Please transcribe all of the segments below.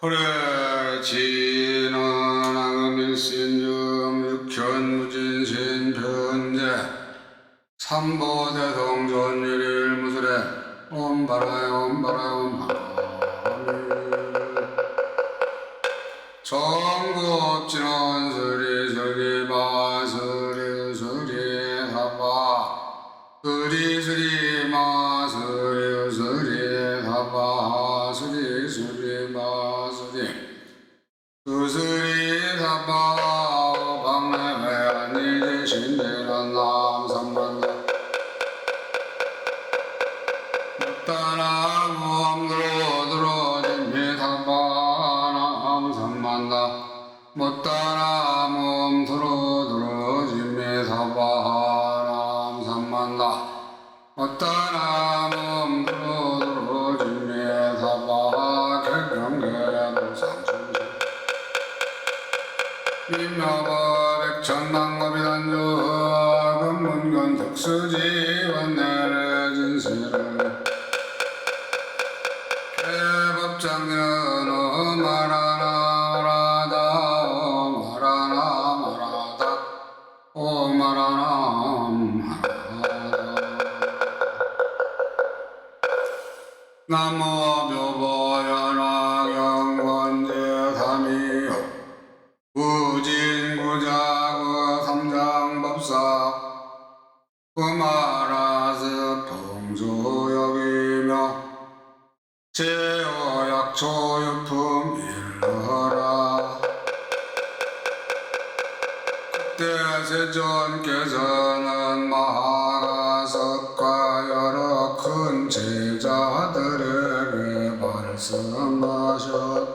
그래 지는 악음일신점 육현무진신 변제 삼보대 동전일일 무술에 옴바라에 옴바라에 옴바라 Otta 조유품 일러라. 그때 세존께서는 마하라석과 여러 큰 제자들에게 말씀하셨다.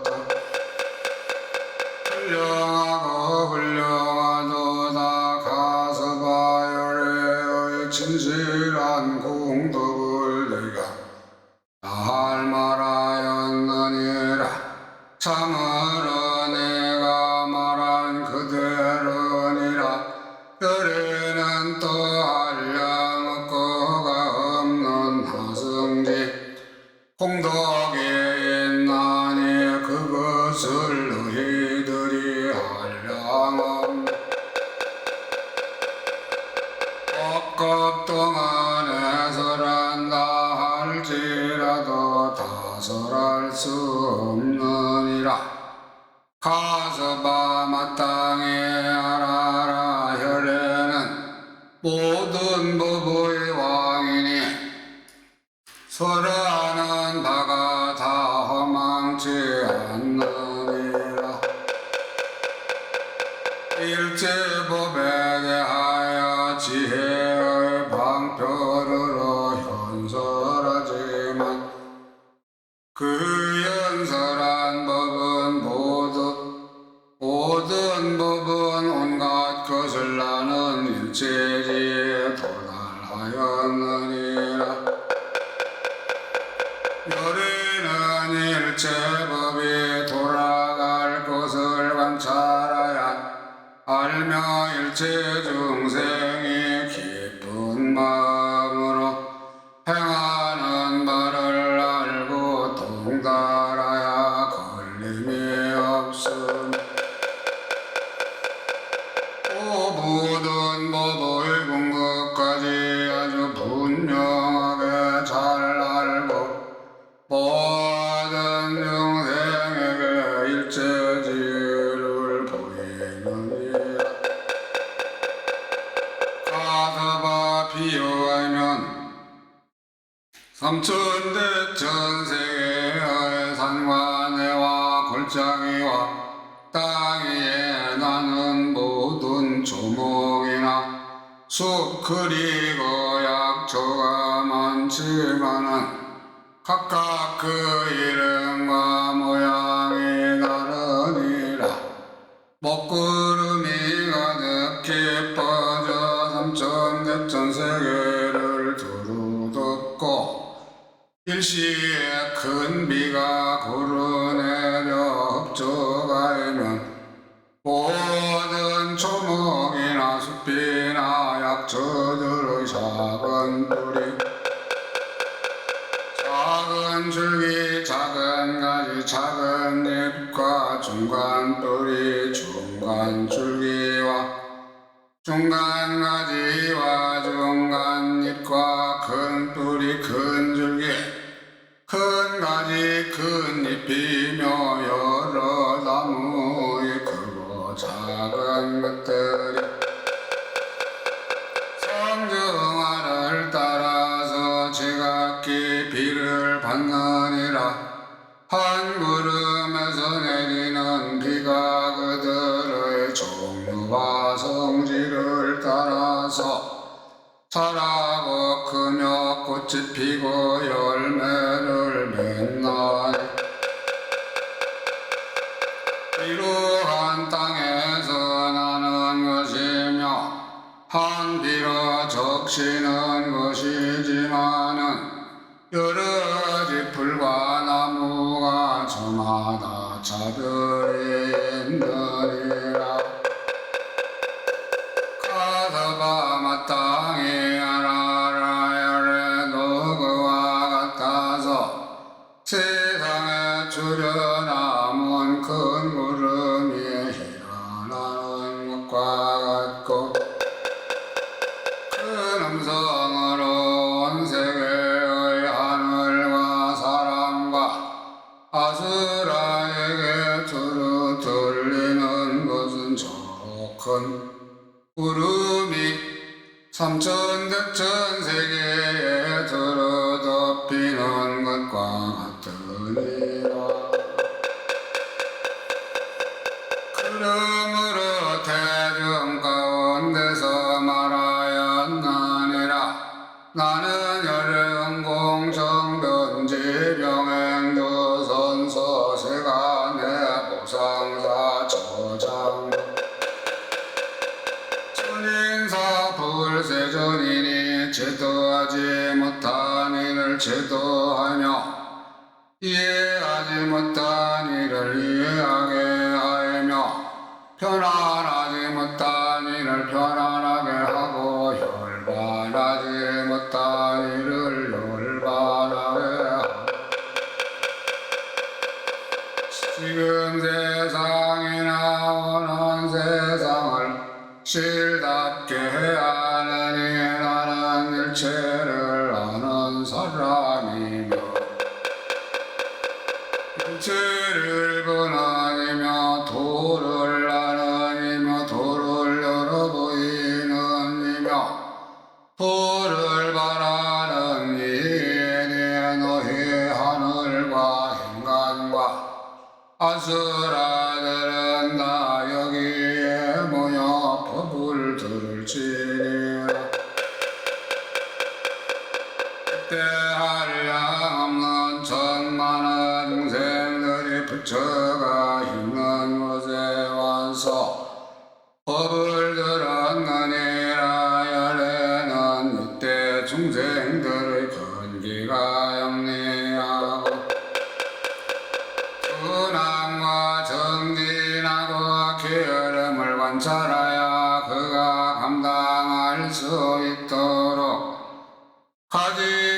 তোমার 열린 아닐 제법이 돌아갈 것을 관찰하야 알며 일체 중생 나는 모든 조목이나 수 그리고 약초가 많지만은 각각 그 이름과 모양이 다르니라. 먹구름이 가득히 퍼져 삼천대천 세계를 두루 덮고 일시에 큰 비가 구르내려 흡조가 모든 조목이나 숲이나 약초들의 작은 뿌리. 작은 줄기 작은 가지 작은 잎과 중간 뿌리 중간 줄기와 중간 가지와 중간 잎과 큰 뿌리 큰 줄기. 큰 가지 큰 잎이며 사악한 것들이 성정하나를 따라서 지각기 비를 받느니라. 한 구름에서 내리는 비가 그들의 종류와 성질을 따라서 살아고 크며 꽃이 피고 여 Brendae. 哪呢有人るもナ 알 수 있도록 하지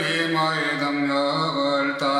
이 마이 담력을 따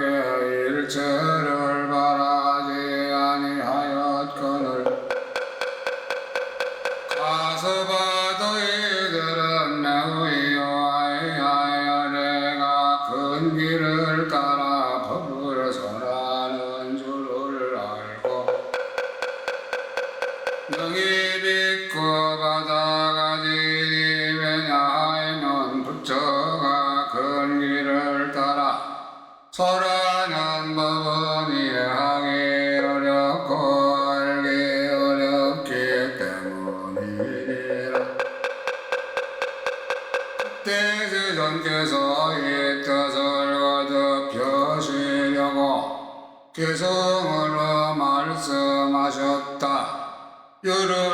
গায়ের চা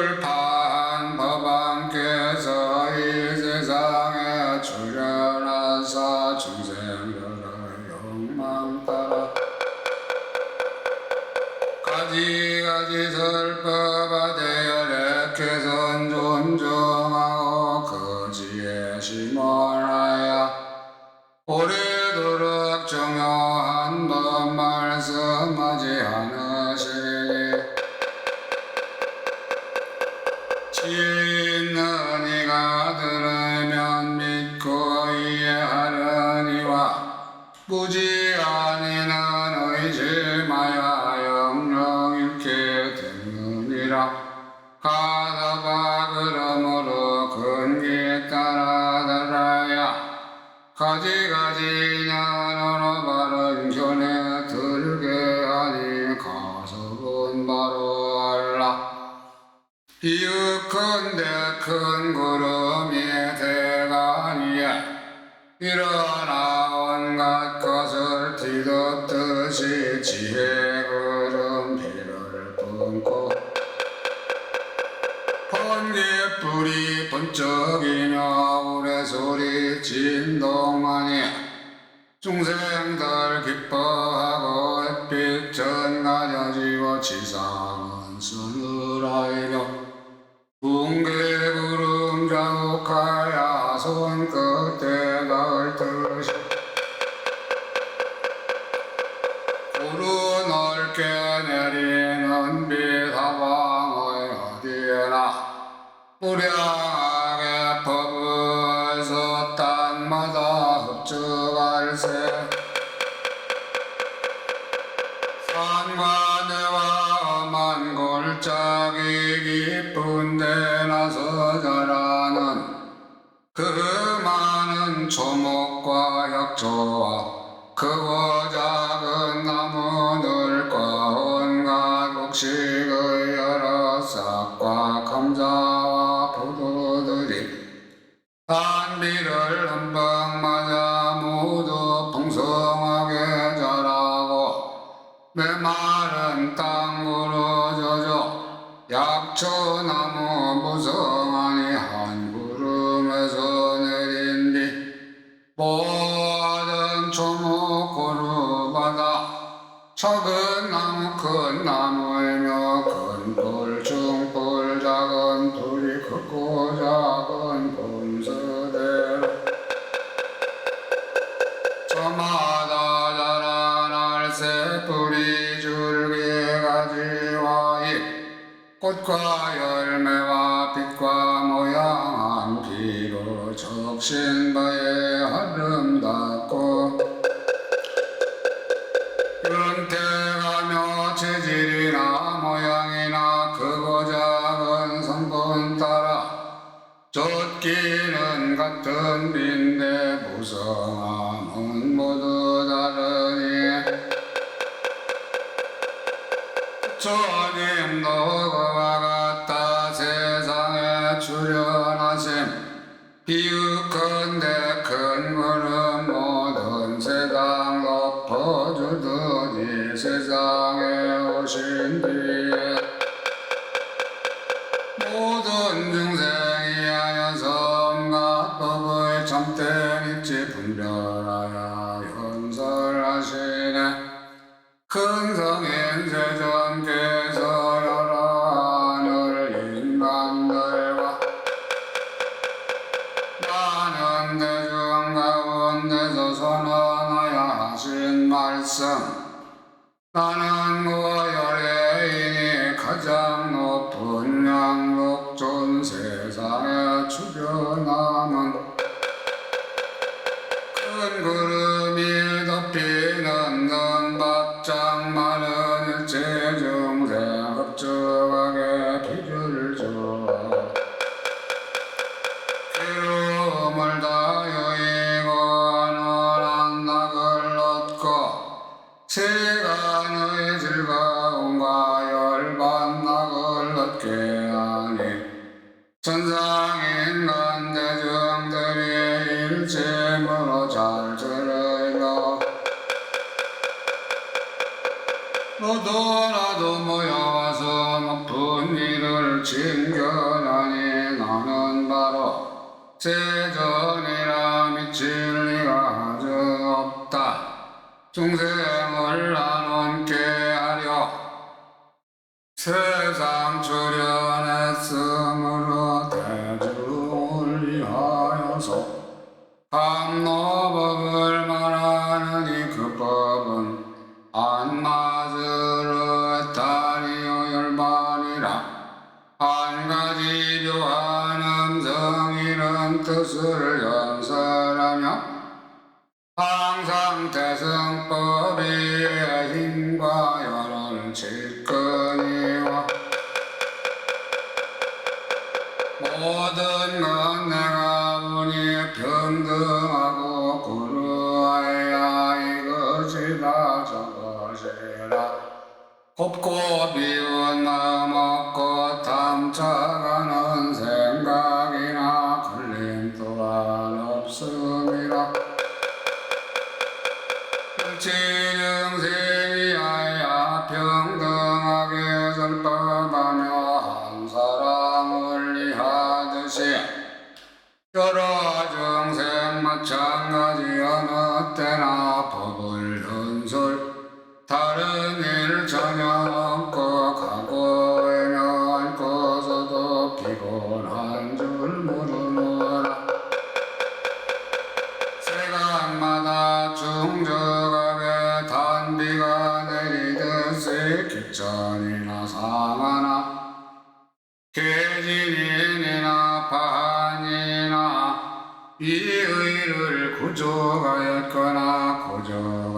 불판 법안께 이냐나라 말은 전에 들게 하니 가서본 바로 알라. 이윽건대 큰 구름이 대가니야 일어나 온갖 것을 뒤덮듯이 지혜 구름 비를 뿜고 번개 불이 번쩍이며 우레 소리 진동하니 중생 들 기뻐하고 햇빛 전가자지와 지상은 수라이려 붕괴 구름 자국하야 손 끝에 닿을 듯이 구루 넓게 내리는 빛 하방의 어디에나 우량 모든 종목 그루마다 작은 나무 큰 나무이며 큰불 중불 작은 불이 크고 작은 분수대로 저마다 자라날 새 뿌리 줄기 가지와 잎 꽃과 열매와 빛과 모양한 비로 적신 চরে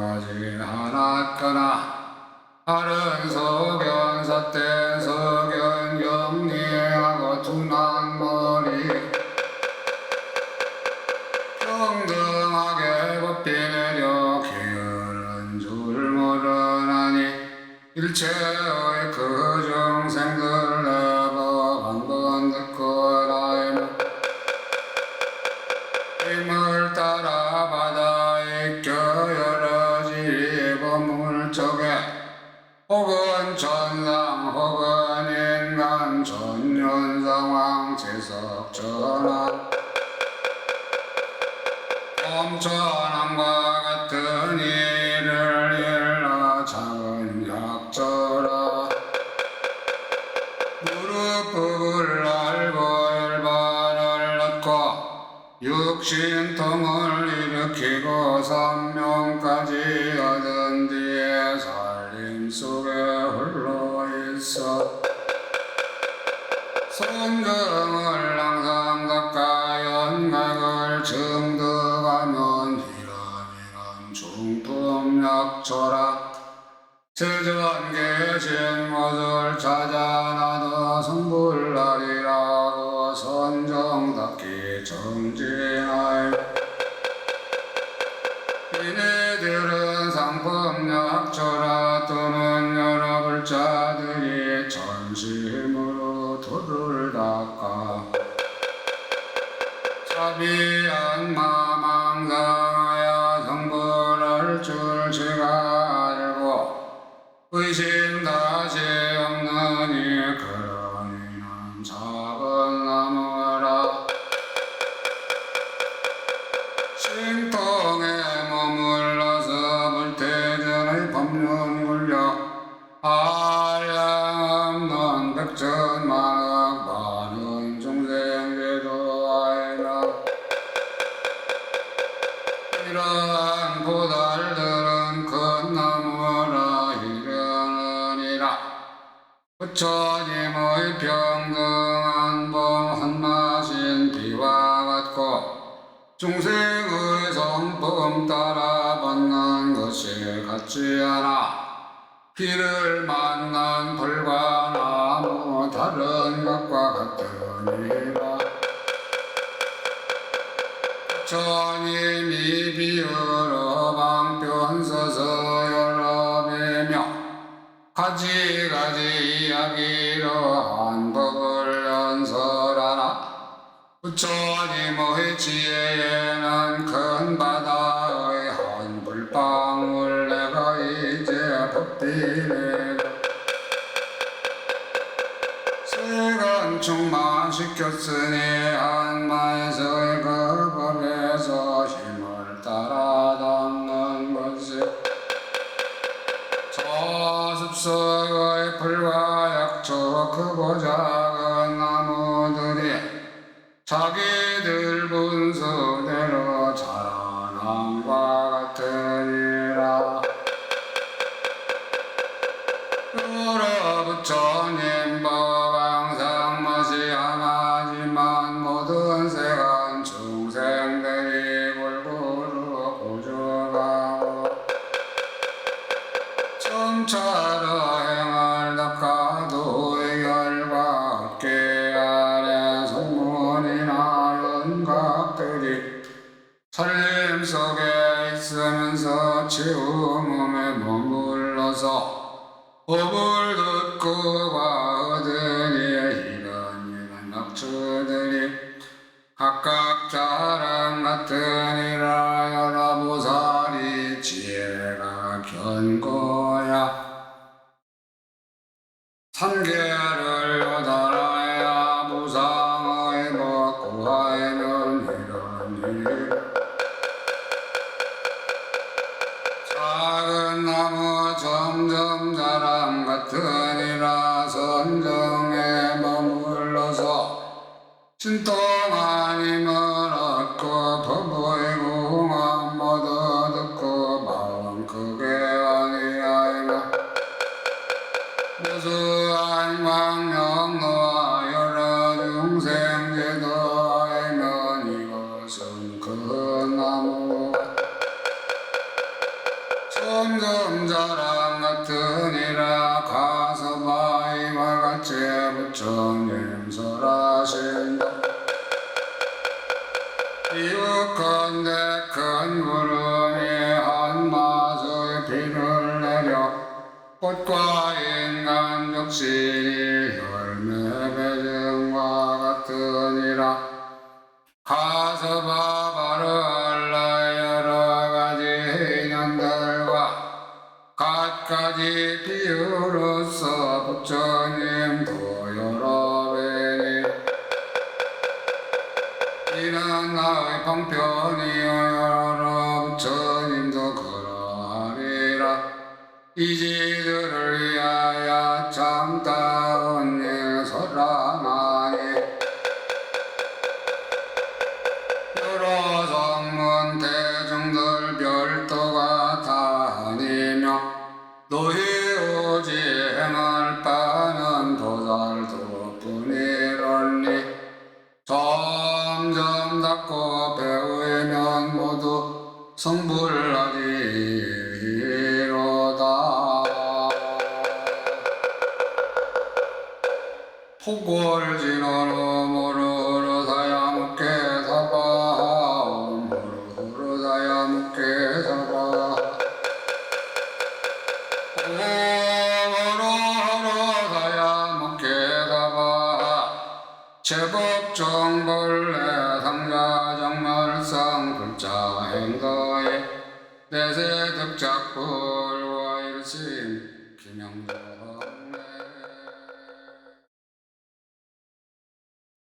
구조하지 않았거나 다른 소견 사태 소견 영리하고 둔한 머리 평등하게 법비 내려 게으른 줄 모르나니 일체 육신통을 일으키고 삼명까지 얻은 뒤에 살림 속에 홀로 있어. 성경을 항상 닦아 연각을 증득하면 이런 이런 중품 약초라. 세전 계신 것을 찾아 나도 성불날이 이네들은 상품 약초라 또는 여러 불자들이 전심으로 도를 닦아 자비한 마망상하여 성불할 줄 제가 알고 의심 다시 않아 비를 만난 불과 나무 다른 것과 같으니라. 천님이 비유로 방편 써서 여러 배며 가지가지 이야기로 한 법을 연설하나 부처님의 지혜에 충만시켰으니 한마에서의 그 법에서 힘을 따라 담는 것이 저습석의 불과 약초 크고 작은 나무들이 자기들 분수 산계를 얻어라야 무상의 먹고하의 면이러니. 작은 나무 점점 자람 같으니라 선정에 머물러서 신도 이웃건대 큰 구름에 한 마수의 비를 내려 꽃과 인간 육신이 너희 오지 행할 바는 도달 도뿐이라니 점점 닦고 배우면 모두 성불하기 위로다. 혹골 진언